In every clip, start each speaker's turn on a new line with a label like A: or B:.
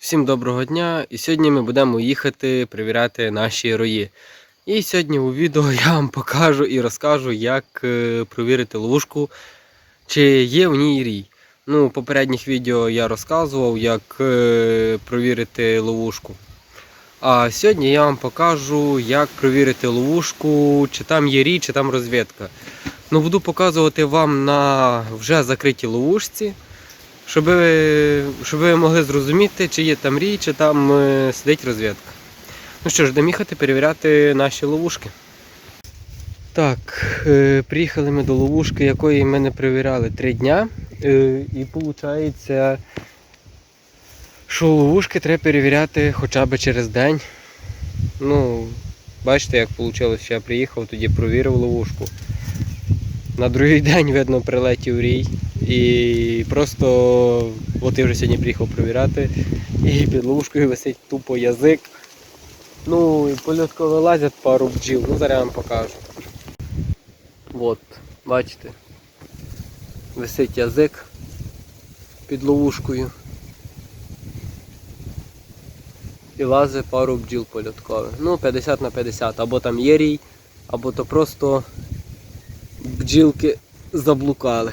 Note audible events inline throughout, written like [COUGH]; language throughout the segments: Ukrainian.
A: Всім доброго дня! І сьогодні ми будемо їхати перевіряти наші рої. І сьогодні у відео [LAUGHS] я вам покажу і розкажу, як е, провірити ловушку, чи є в ній рій. Ну, в попередніх відео я розказував, як е, провірити ловушку. А сьогодні я вам покажу, як провірити ловушку, чи там є рій, чи там розвідка. Ну, буду показувати вам на вже закритій ловушці щоб ви, щоб ви могли зрозуміти, чи є там рій, чи там е, сидить розвідка. Ну що ж, будемо їхати перевіряти наші ловушки. Так, е, приїхали ми до ловушки, якої ми не перевіряли три дня. Е, і виходить, що ловушки треба перевіряти хоча б через день. Ну, бачите, як вийшло, що я приїхав, тоді провірив ловушку. На другий день, видно, прилетів рій. І просто от я вже сьогодні приїхав провіряти. І під ловушкою висить тупо язик. Ну і польотко вилазять пару бджіл. Ну зараз я вам покажу. От, бачите. Висить язик під ловушкою. І лазить пару бджіл польоткових. Ну, 50 на 50. Або там є рій, або то просто бджілки заблукали.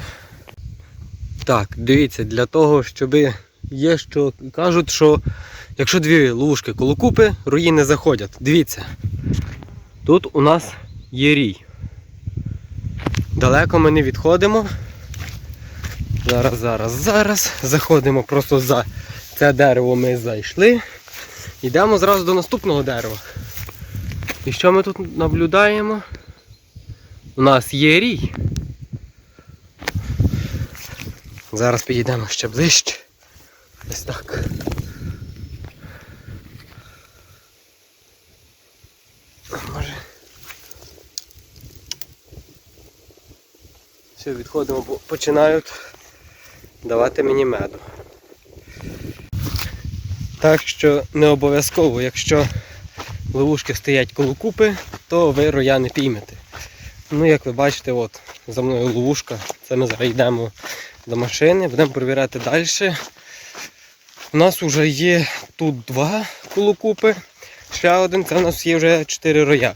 A: Так, дивіться, для того, щоб є що кажуть, що якщо дві ловушки коло купи, руї не заходять. Дивіться. Тут у нас є рій. Далеко ми не відходимо. Зараз, зараз, зараз. Заходимо просто за це дерево ми зайшли. Йдемо зразу до наступного дерева. І що ми тут наблюдаємо? У нас є рій. Зараз підійдемо ще ближче. Ось так. Може. Все, відходимо, бо починають давати мені меду. Так що не обов'язково, якщо ловушки стоять коло купи, то ви роя не піймете. Ну, як ви бачите, от за мною ловушка. Це ми зараз йдемо до машини, будемо перевіряти далі. У нас вже є тут два колокупи, ще один, це у нас є вже 4 роя.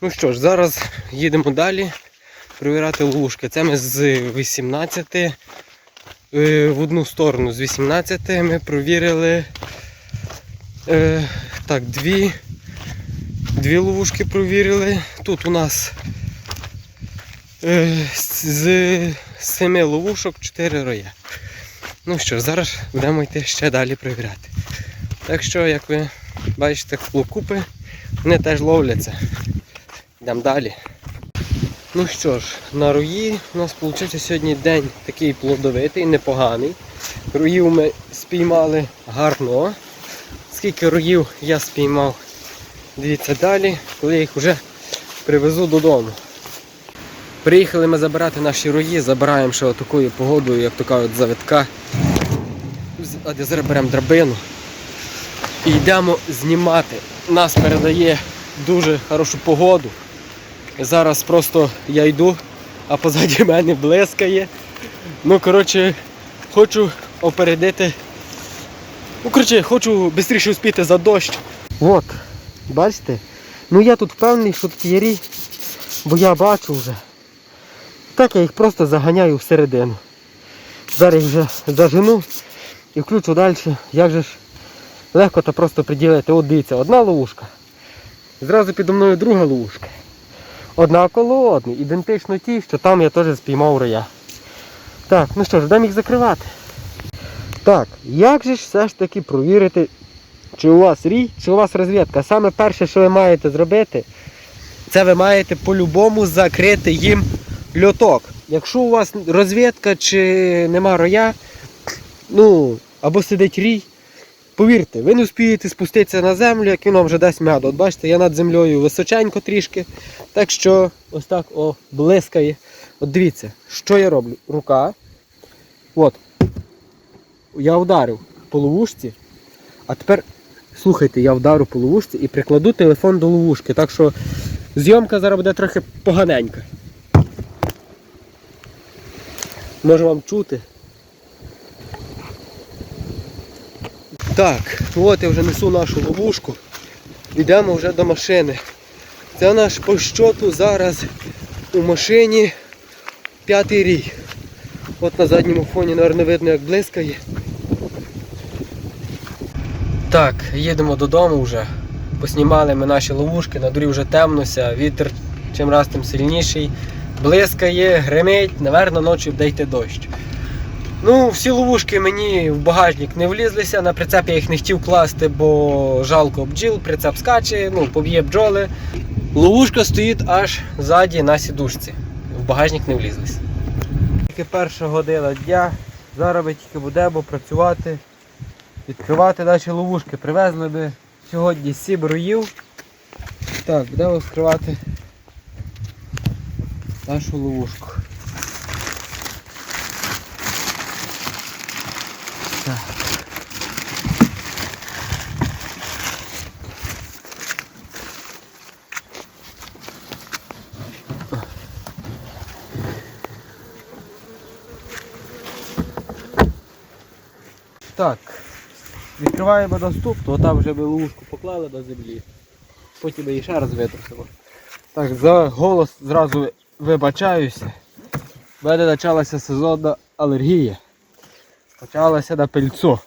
A: Ну що ж, зараз їдемо далі перевіряти ловушки. Це ми з 18 е, в одну сторону з 18 ми провірили е, так, дві, дві ловушки провірили. Тут у нас е, з семи ловушок 4 роя. Ну що, зараз будемо йти ще далі перевіряти. Так що, як ви бачите, хлопкупи, вони теж ловляться. Йдемо далі. Ну що ж, на руї у нас виходить сьогодні день такий плодовитий, непоганий. Руїв ми спіймали гарно. Скільки руїв я спіймав, дивіться далі, коли я їх вже привезу додому. Приїхали ми забирати наші рої, забираємо ще такою погодою, як то кажуть, завитка. А зараз беремо драбину і йдемо знімати. Нас передає дуже хорошу погоду. Зараз просто я йду, а позаді [LAUGHS] мене блискає. Ну, коротше, хочу опередити. Ну, коротше, хочу швидше успіти за дощ. От, бачите? Ну я тут впевнений, що тут є рій, бо я бачу вже. Так я їх просто заганяю всередину. Зараз вже зажену і включу далі. Як же ж легко та просто приділити. От дивіться, одна ловушка. Зразу підо мною друга ловушка. Одна коло одні, ідентично ті, що там я теж спіймав роя. Так, ну що ж, будемо їх закривати. Так, як же ж все ж таки провірити, чи у вас рій, чи у вас розвідка. Саме перше, що ви маєте зробити, це ви маєте по-любому закрити їм льоток. Якщо у вас розвідка чи нема роя, ну, або сидить рій, повірте, ви не вспієте спуститися на землю, як він вам вже дасть меду. От бачите, я над землею височенько трішки. Так що ось так о, блискає. От дивіться, що я роблю? Рука. От. Я вдарив по ловушці, а тепер, слухайте, я вдарю по ловушці і прикладу телефон до ловушки. Так що зйомка зараз буде трохи поганенька. Може вам чути. Так, от я вже несу нашу ловушку. Йдемо вже до машини. Це наш по щоту зараз у машині п'ятий рій. От на задньому фоні, наверное, видно, як блискає. Так, їдемо додому вже. Поснімали ми наші ловушки, на дворі вже темнося, вітер чим раз тим сильніший. Блискає, гримить, наверно, ночі буде йти дощ. Ну, всі ловушки мені в багажник не влізлися, на прицеп я їх не хотів класти, бо жалко бджіл, прицеп скаче, ну, поб'є бджоли. Ловушка стоїть аж ззаді на сідушці. В багажник не влізлися. Тільки перша година дня. Зараз ми тільки будемо працювати, відкривати наші ловушки. Привезли ми сьогодні сім роїв. Так, будемо вскривати нашу ловушку. Так. Так, відкриваємо наступну, там вже ми ловушку поклали на землі. Потім її ще раз витрусимо. Так, за голос зразу вибачаюся. У мене почалася сезонна алергія. Почалася на пильцо.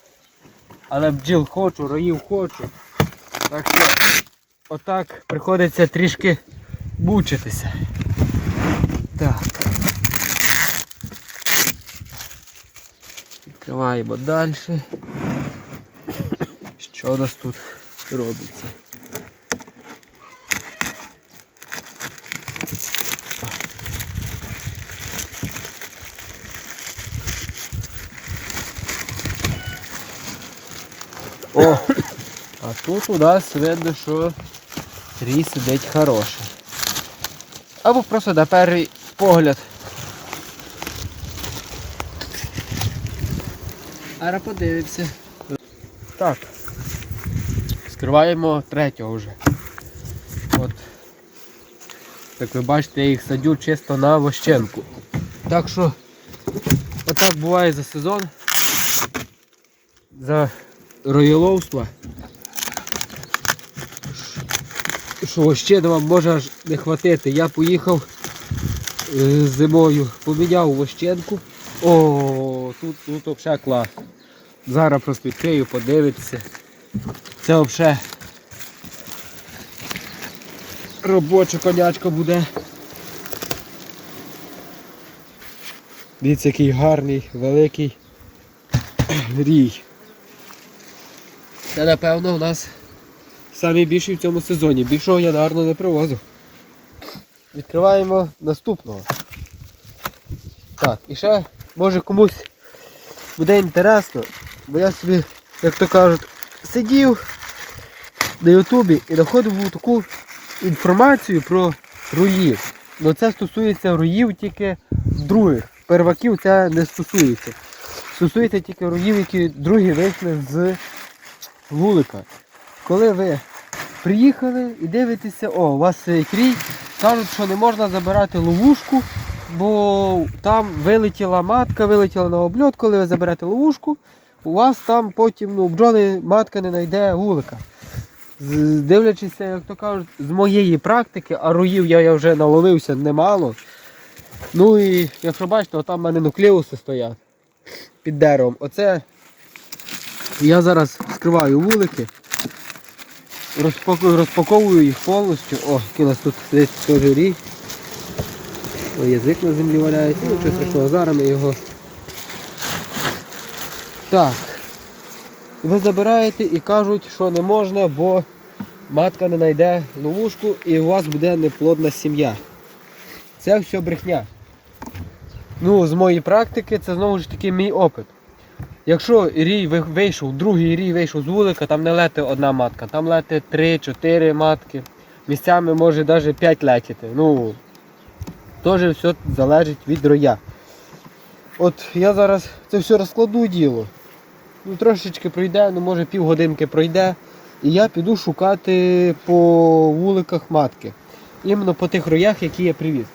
A: Але бджіл хочу, роїв хочу. Так що отак приходиться трішки мучитися. Так. Відкриваємо далі. Що у нас тут робиться? О! А тут у нас видно, що трій сидить хороший. Або просто на перший погляд. Ара подивимося. Так. Скриваємо третього вже. От. Як ви бачите, я їх садю чисто на вощенку. Так що отак буває за сезон. За роєловства. Що ще вам може не хватити. Я поїхав е, зимою, поміняв вощенку. О, тут, тут взагалі клас. Зараз просто відкрию, подивитися. Це взагалі робоча конячка буде. Дивіться, який гарний, великий рій. Це напевно у нас найбільший в цьому сезоні. Більшого я гарно не привозив. Відкриваємо наступного. Так, і ще може комусь буде інтересно, бо я собі, як то кажуть, сидів на ютубі і знаходив таку інформацію про руїв. Ну це стосується руїв тільки других. Перваків це не стосується. Стосується тільки руїв, які другі вийшли з вулика. Коли ви приїхали і дивитеся, о, у вас стоїть рій, кажуть, що не можна забирати ловушку, бо там вилетіла матка, вилетіла на обльот, коли ви заберете ловушку, у вас там потім ну, бджоли матка не знайде вулика. Дивлячись, як то кажуть, з моєї практики, а руїв я, я вже наловився немало. Ну і якщо бачите, там в мене нуклеуси стоять під деревом. Оце я зараз скриваю вулики, розпаковую, розпаковую їх повністю. О, у нас тут десь теж. О, язик на землі валяється, ну що страшного, зараз ми його. Так. Ви забираєте і кажуть, що не можна, бо матка не знайде ловушку і у вас буде неплодна сім'я. Це все брехня. Ну, з моєї практики, це знову ж таки мій опит. Якщо рій вийшов, другий рій вийшов з вулика, там не лети одна матка, там лети 3-4 матки. Місцями може навіть 5 летіти. Ну, теж все залежить від роя. От я зараз це все розкладу діло. Ну, трошечки пройде, ну може півгодинки пройде. І я піду шукати по вуликах матки. Іменно по тих роях, які я привіз.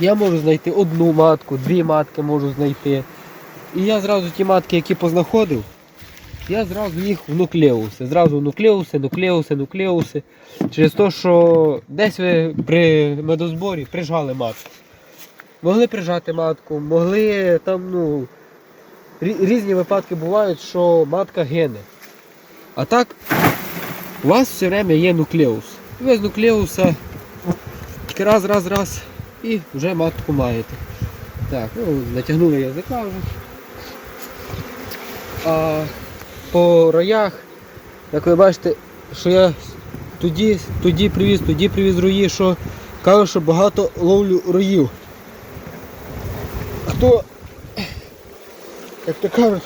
A: Я можу знайти одну матку, дві матки можу знайти. І я зразу ті матки, які познаходив, я зразу їх в нуклеуси. Зразу нуклеуси, нуклеуси, нуклеуси. Через те, що десь ви при медозборі прижали матку. Могли прижати матку, могли там, ну, різні випадки бувають, що матка гине. А так, у вас все время є нуклеус. Ви з нуклеуса раз, раз, раз і вже матку маєте. Так, ну, натягнули язика вже. А по роях, як ви бачите, що я тоді, тоді привіз, тоді привіз рої, що кажу, що багато ловлю роїв. Хто, як то кажуть,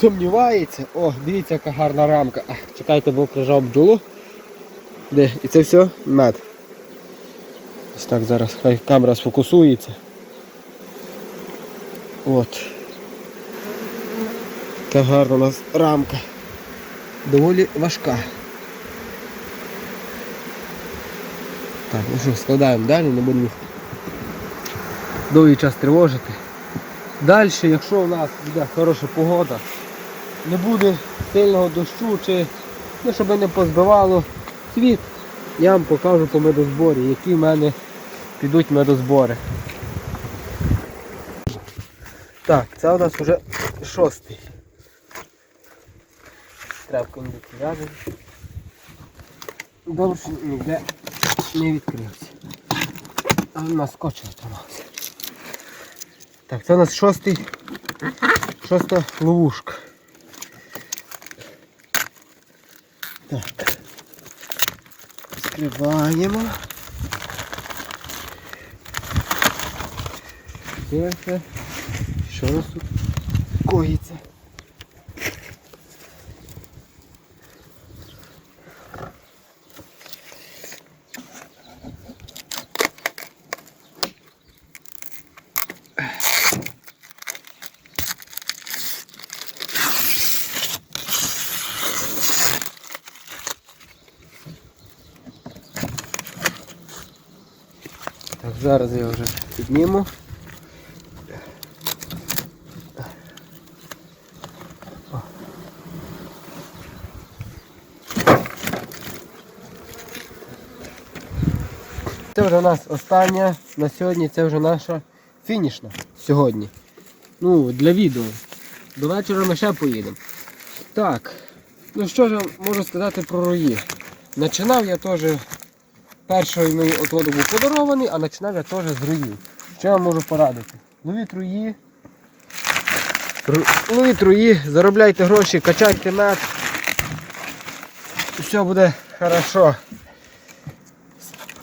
A: сумнівається, о, дивіться, яка гарна рамка. Чекайте, бо прижав бджолу. Де? І це все мед. Ось так зараз хай камера сфокусується. От. Яка гарна у нас рамка. Доволі важка. Так, ну що, складаємо далі, не будемо їх довгий час тривожити. Далі, якщо у нас буде хороша погода, не буде сильного дощу чи ну, щоб не позбивало цвіт, я вам покажу по медозборі, які в мене підуть медозбори. Так, це у нас вже шостий. Трапку не. Добре, що ніде не відкрився. А в нас скотч тримався. Так, це у нас шостий, шоста ловушка. Так. Скриваємо. Дивимося, що у нас тут коїться. Так, зараз я вже підніму. Це вже у нас остання на сьогодні, це вже наша фінішна сьогодні. Ну, для відео. До вечора ми ще поїдемо. Так, ну що ж я можу сказати про рої. Починав я теж Перший мій отводок був подарований, а починав я теж з руїв. Що я вам можу порадити? Ловіть руї. Ру- Ловіть руї, заробляйте гроші, качайте мед. Все буде хорошо.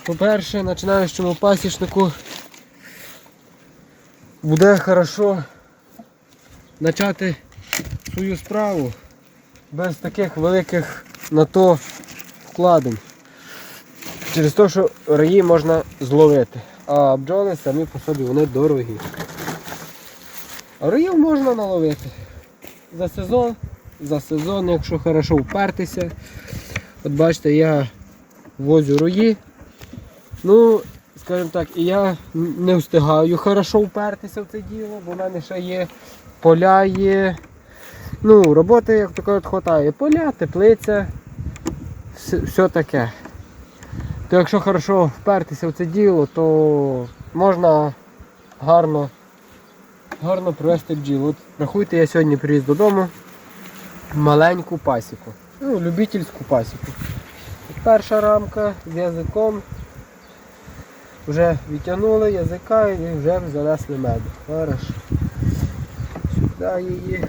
A: По-перше, починаючому пасічнику буде хорошо почати свою справу без таких великих на то вкладень. Через те, що раї можна зловити, а бджоли самі по собі вони дорогі. А раїв можна наловити за сезон, за сезон, якщо хорошо впертися. От бачите, я возю рої. Ну, скажімо так, я не встигаю хорошо впертися в це діло, бо в мене ще є поля є. Ну, роботи, як кажуть, хватає. Поля, теплиця, все таке. То якщо хорошо впертися в це діло, то можна гарно, гарно провести бджіл. От рахуйте, я сьогодні привіз додому маленьку пасіку. Ну, любительську пасіку. Перша рамка з язиком. Вже відтягнули язика і вже занесли меду. Хорошо. Сюди її.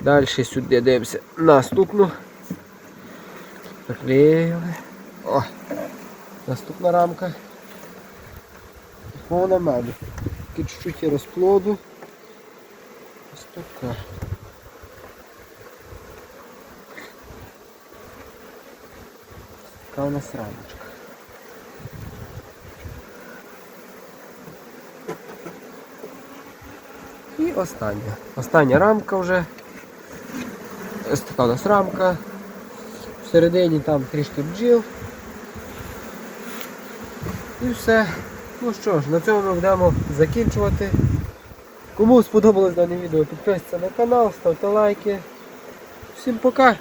A: Далі сюди дивимося. Наступну. Приклеїли. О, наступна рамка. Повна меду. Тільки чуть-чуть розплоду. Ось така. Така у нас рамочка. І остання. Остання рамка вже. Ось така у нас рамка. Всередині там трішки бджіл. І все. Ну що ж, на цьому ми будемо закінчувати. Кому сподобалось дане відео, підписуйтесь на канал, ставте лайки. Всім пока.